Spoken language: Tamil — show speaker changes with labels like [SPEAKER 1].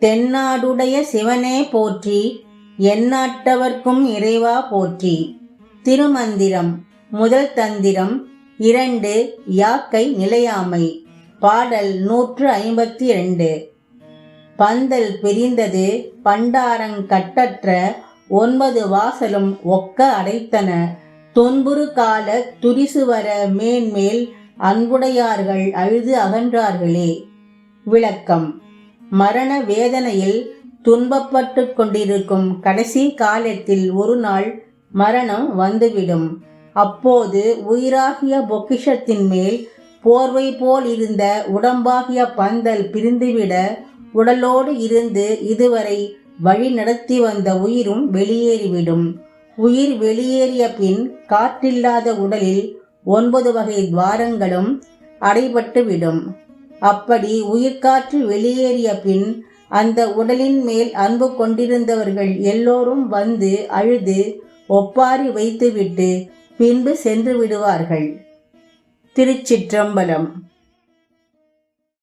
[SPEAKER 1] தென்னாடுடைய சிவனே போற்றி எந்நாட்டவர்க்கும் இறைவா போற்றி. திருமந்திரம் முதல் தந்திரம் இரண்டு யாக்கை நிலையாமை. பாடல் நூற்று ஐம்பத்தி இரண்டு. பந்தல் பிரிந்தது பண்டாரங் கட்டற்ற ஒன்பது வாசலும் ஒக்க அடைத்தன. தொன்புறு கால துரிசுவர மேன்மேல் அன்புடையார்கள் அழுது அகன்றார்களே. விளக்கம் மரண வேதனையில் துன்பப்பட்டு கொண்டிருக்கும் கடைசி காலத்தில் ஒரு நாள் மரணம் வந்துவிடும். அப்போது உயிராகிய பொக்கிஷத்தின் மேல் போர்வை போல் இருந்த உடம்பாகிய பந்தல் பிரிந்துவிட உடலோடு இருந்து இதுவரை வழி நடத்தி வந்த உயிரும் வெளியேறிவிடும். உயிர் வெளியேறிய பின் காற்றில்லாத உடலில் ஒன்பது வகை துவாரங்களும் அடைபட்டுவிடும். அப்படி உயிர்காற்று வெளியேறிய பின் அந்த உடலின் மேல் அன்பு கொண்டிருந்தவர்கள் எல்லோரும் வந்து அழுது ஒப்பாரி வைத்துவிட்டு பின்பு சென்று விடுவார்கள். திருச்சிற்றம்பலம்